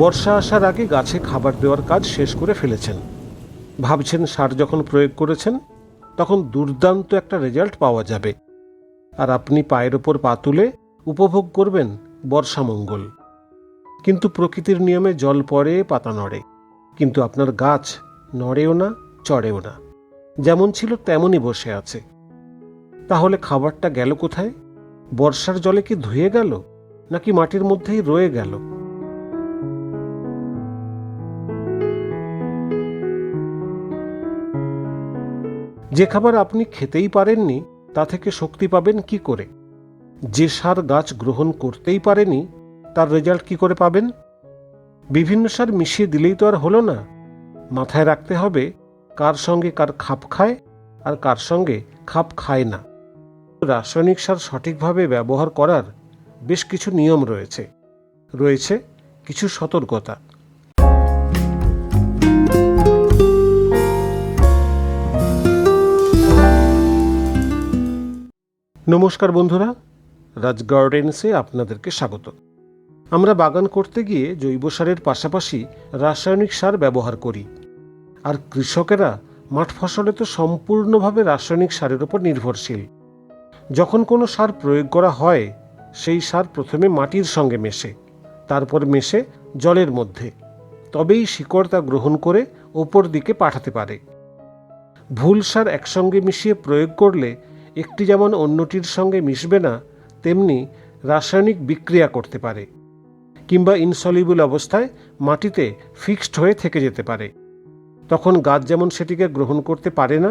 বর্ষা আসার আগে গাছে খাবার দেওয়ার কাজ শেষ করে ফেলেছেন। ভাবছেন সার যখন প্রয়োগ করেছেন, তখন দুর্দান্ত একটা রেজাল্ট পাওয়া যাবে। আর আপনি পায়ের ওপর পা তুলে উপভোগ করবেন বর্ষামঙ্গল কিন্তু প্রকৃতির নিয়মে জল পড়ে, পাতা নড়ে। কিন্তু আপনার গাছ নড়েও না, চড়েও না। যেমন ছিল তেমনই বসে আছে। তাহলে খাবারটা গেল কোথায়? বর্ষার জলে কি ধুয়ে গেল, নাকি মাটির মধ্যেই রয়ে গেল? যে খাবার আপনি খেতেই পারেননি, তা থেকে শক্তি পাবেন কি করে? যে সার গাছ গ্রহণ করতেই পারেনি, তার রেজাল্ট কি করে পাবেন? বিভিন্ন সার মিশিয়ে দিলেই তো আর হলো না। মাথায় রাখতে হবে, কার সঙ্গে কার খাপ খায় আর কার সঙ্গে খাপ খায় না। রাসায়নিক সার সঠিকভাবে ব্যবহার করার বেশ কিছু নিয়ম রয়েছে। রয়েছে কিছু সতর্কতা। নমস্কার বন্ধুরা রাজ গার্ডেন্সে আপনাদেরকে স্বাগত। আমরা বাগান করতে গিয়ে জৈব সারের পাশাপাশি রাসায়নিক সার ব্যবহার করি। আর কৃষকেরা মাঠ ফসলে তো সম্পূর্ণভাবে রাসায়নিক সারের উপর নির্ভরশীল। যখন কোনো সার প্রয়োগ করা হয়, সেই সার প্রথমে মাটির সঙ্গে মেশে, তারপর মেশে জলের মধ্যে। তবেই শিকড় তা গ্রহণ করে ওপর দিকে পাঠাতে পারে। ভুল সার একসঙ্গে মিশিয়ে প্রয়োগ করলে একটি যেমন অন্যটির সঙ্গে মিশবে না, তেমনি রাসায়নিক বিক্রিয়া করতে পারে, কিংবা ইনসলিবল অবস্থায় মাটিতে ফিক্সড হয়ে থেকে যেতে পারে। তখন গাছ যেমন সেটিকে গ্রহণ করতে পারে না,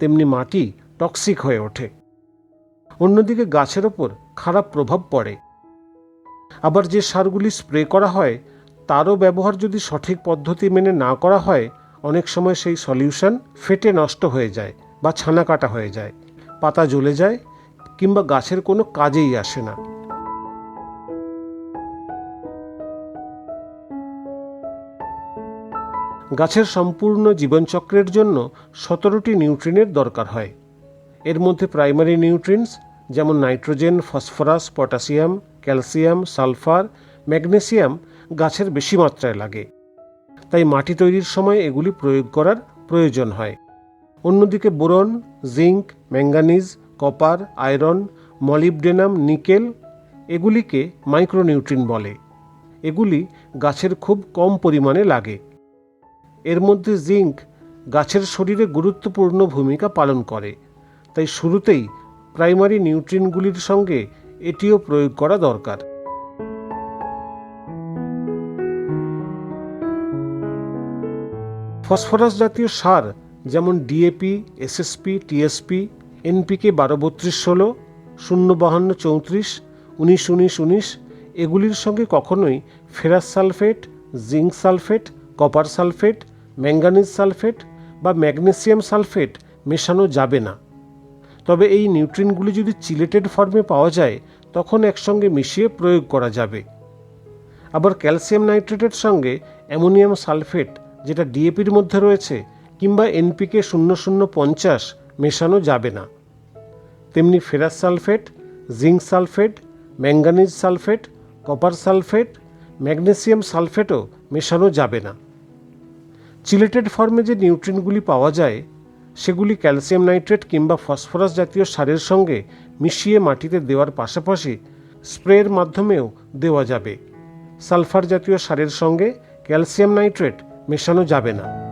তেমনি মাটি টক্সিক হয়ে ওঠে। অন্যদিকে গাছের ওপর খারাপ প্রভাব পড়ে। আবার যে সারগুলি স্প্রে করা হয়, তারও ব্যবহার যদি সঠিক পদ্ধতি মেনে না করা হয়, অনেক সময় সেই সলিউশন ফেটে নষ্ট হয়ে যায় বা ছানা কাটা হয়ে যায়। পাতা জ্বলে যায় কিংবা গাছের কোনো কাজেই আসে না। গাছের সম্পূর্ণ জীবনচক্রের জন্য সতেরোটি নিউট্রিনের দরকার হয়। এর মধ্যে প্রাইমারি নিউট্রিনস যেমন nitrogen, phosphorus, potassium, calcium, sulphur, magnesium গাছের বেশি মাত্রায় লাগে। তাই মাটি তৈরির সময় এগুলি প্রয়োগ করার প্রয়োজন হয়। অন্যদিকে boron zinc manganese, copper, iron, molybdenum, nickel এগুলিকে মাইক্রোনিউট্রিন বলে। এগুলি গাছের খুব কম পরিমাণে লাগে। এর মধ্যে জিঙ্ক গাছের শরীরে গুরুত্বপূর্ণ ভূমিকা পালন করে। তাই শুরুতেই প্রাইমারি নিউট্রিনগুলির সঙ্গে এটিও প্রয়োগ করা দরকার। ফসফরাস জাতীয় সার যেমন ডিএপি এসএসপি টিএসপি এনপিকে বারো বত্রিশ ষোলো, শূন্য বাহান্ন চৌত্রিশ, উনিশ উনিশ উনিশ, এগুলির সঙ্গে কখনোই ferrous sulphate, zinc sulphate, copper sulphate, manganese sulphate বা ম্যাগনেসিয়াম সালফেট মেশানো যাবে না। তবে এই নিউট্রিনগুলি যদি চিলেটেড ফর্মে পাওয়া যায়, তখন একসঙ্গে মিশিয়ে প্রয়োগ করা যাবে। আবার ক্যালসিয়াম নাইট্রেটের সঙ্গে অ্যামোনিয়াম সালফেট, যেটা ডিএপির মধ্যে রয়েছে কিংবা এনপিকে শূন্য শূন্য পঞ্চাশ মেশানো যাবে না। তেমনি ferrous sulphate, zinc sulphate, manganese sulphate, copper sulphate, magnesium সালফেটও মেশানো যাবে না। চিলেটেড ফর্মে যে নিউট্রিনগুলি পাওয়া যায়, সেগুলি ক্যালসিয়াম নাইট্রেট কিংবা ফসফরাস জাতীয় সারের সঙ্গে মিশিয়ে মাটিতে দেওয়ার পাশাপাশি স্প্রের মাধ্যমেও দেওয়া যাবে। সালফার জাতীয় সারের সঙ্গে ক্যালসিয়াম নাইট্রেট মেশানো যাবে না।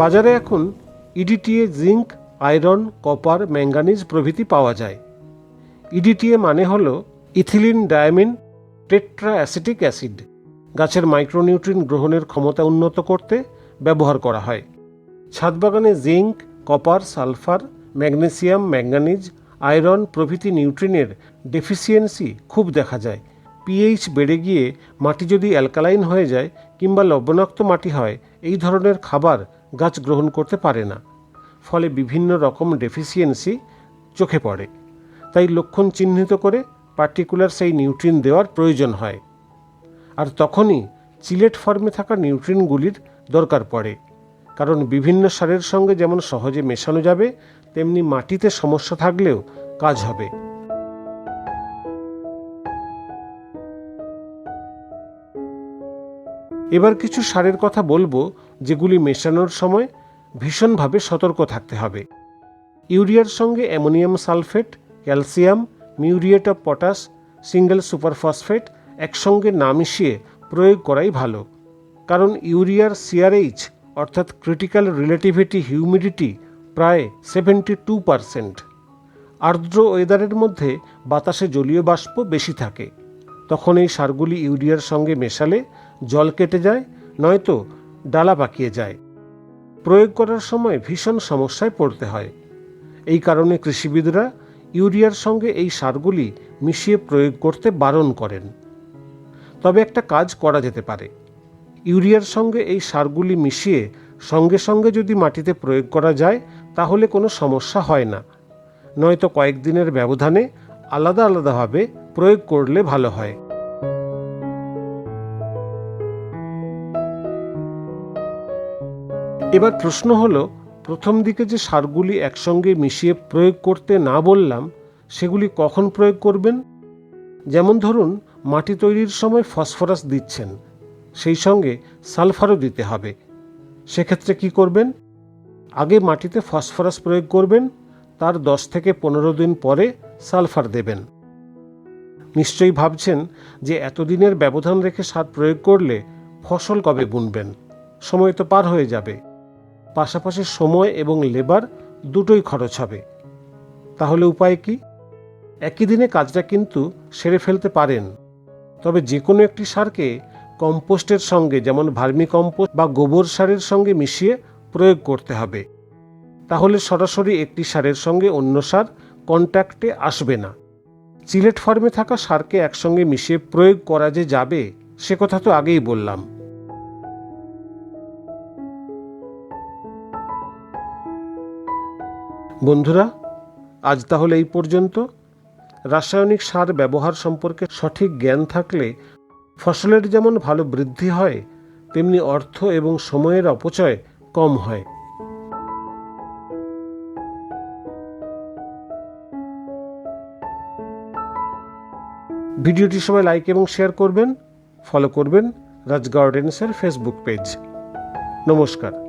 বাজারে এখন EDTA zinc, iron, copper, manganese প্রভৃতি পাওয়া যায়। ইডিটিএ মানে হল ethylene, diamine tetra acetic acid, গাছের মাইক্রোনিউট্রিন গ্রহণের ক্ষমতা উন্নত করতে ব্যবহার করা হয়। ছাদ বাগানে zinc, copper, sulphur, magnesium, manganese, iron প্রভৃতি নিউট্রিনের ডেফিসিয়েন্সি খুব দেখা যায়। পিএইচ বেড়ে গিয়ে মাটি যদি অ্যালকালাইন হয়ে যায় কিংবা লবণাক্ত মাটি হয়, এই ধরনের খাবার গাছ গ্রহণ করতে পারে না। ফলে বিভিন্ন রকম ডেফিসিয়েন্সি চোখে পড়ে। তাই লক্ষণ চিহ্নিত করে পার্টিকুলার সেই নিউট্রিন দেওয়ার প্রয়োজন হয়। আর তখনই চিলেট ফর্মে থাকা নিউট্রিনগুলির দরকার পড়ে। কারণ বিভিন্ন সারের সঙ্গে যেমন সহজে মেশানো যাবে, তেমনি মাটিতে সমস্যা থাকলেও কাজ হবে। এবার কিছু সারের কথা বলব যেগুলি মেশানোর সময় ভীষণভাবে সতর্ক থাকতে হবে। ইউরিয়ার সঙ্গে ammonium sulphate, calcium, muriate of potash, single superphosphate একসঙ্গে না মিশিয়ে প্রয়োগ করাই ভালো। কারণ ইউরিয়ার সিআরএইচ অর্থাৎ ক্রিটিক্যাল রিলেটিভিটি হিউমিডিটি প্রায় সেভেন্টি টু পারসেন্ট। আর্দ্র ওয়েদারের মধ্যে বাতাসে জলীয় বাষ্প বেশি থাকে। তখন এই সারগুলি ইউরিয়ার সঙ্গে মেশালে জল কেটে যায়, নয়তো ডালা পাকিয়ে যায়। প্রয়োগ করার সময় ভীষণ সমস্যায় পড়তে হয়। এই কারণে কৃষিবিদরা ইউরিয়ার সঙ্গে এই সারগুলি মিশিয়ে প্রয়োগ করতে বারণ করেন। তবে একটা কাজ করা যেতে পারে। ইউরিয়ার সঙ্গে এই সারগুলি মিশিয়ে সঙ্গে সঙ্গে যদি মাটিতে প্রয়োগ করা যায়, তাহলে কোনো সমস্যা হয় না। নয়তো কয়েকদিনের ব্যবধানে আলাদা আলাদাভাবে প্রয়োগ করলে ভালো হয়। এবার প্রশ্ন হলো, প্রথম দিকে যে সারগুলি একসঙ্গে মিশিয়ে প্রয়োগ করতে না বললাম, সেগুলি কখন প্রয়োগ করবেন? যেমন ধরুন, মাটি তৈরির সময় ফসফরাস দিচ্ছেন, সেই সঙ্গে সালফারও দিতে হবে। সেক্ষেত্রে কি করবেন? আগে মাটিতে ফসফরাস প্রয়োগ করবেন, তার দশ থেকে পনেরো দিন পরে সালফার দেবেন। নিশ্চয়ই ভাবছেন যে এতদিনের ব্যবধান রেখে সার প্রয়োগ করলে ফসল কবে বুনবেন? সময় তো পার হয়ে যাবে। পাশাপাশি সময় এবং লেবার দুটোই খরচ হবে। তাহলে উপায় কি? একই দিনে কাজটা কিন্তু সেরে ফেলতে পারেন। তবে যে কোনো একটি সারকে কম্পোস্টের সঙ্গে, যেমন ভার্মি কম্পোস্ট বা গোবর সারের সঙ্গে মিশিয়ে প্রয়োগ করতে হবে। তাহলে সরাসরি একটি সারের সঙ্গে অন্য সার কন্ট্যাক্টে আসবে না। চিলেট ফার্মে থাকা সারকে একসঙ্গে মিশিয়ে প্রয়োগ করা যে যাবে, সে কথা তো আগেই বললাম। বন্ধুরা, আজ তাহলে এই পর্যন্ত। রাসায়নিক সার ব্যবহার সম্পর্কে সঠিক জ্ঞান থাকলে ফসলের যেমন ভালো বৃদ্ধি হয়, তেমনি অর্থ এবং সময়ের অপচয় কম হয়। ভিডিওটি সবাই লাইক এবং শেয়ার করবেন, ফলো করবেন রাজ গার্ডেন্সের ফেসবুক পেজ। নমস্কার।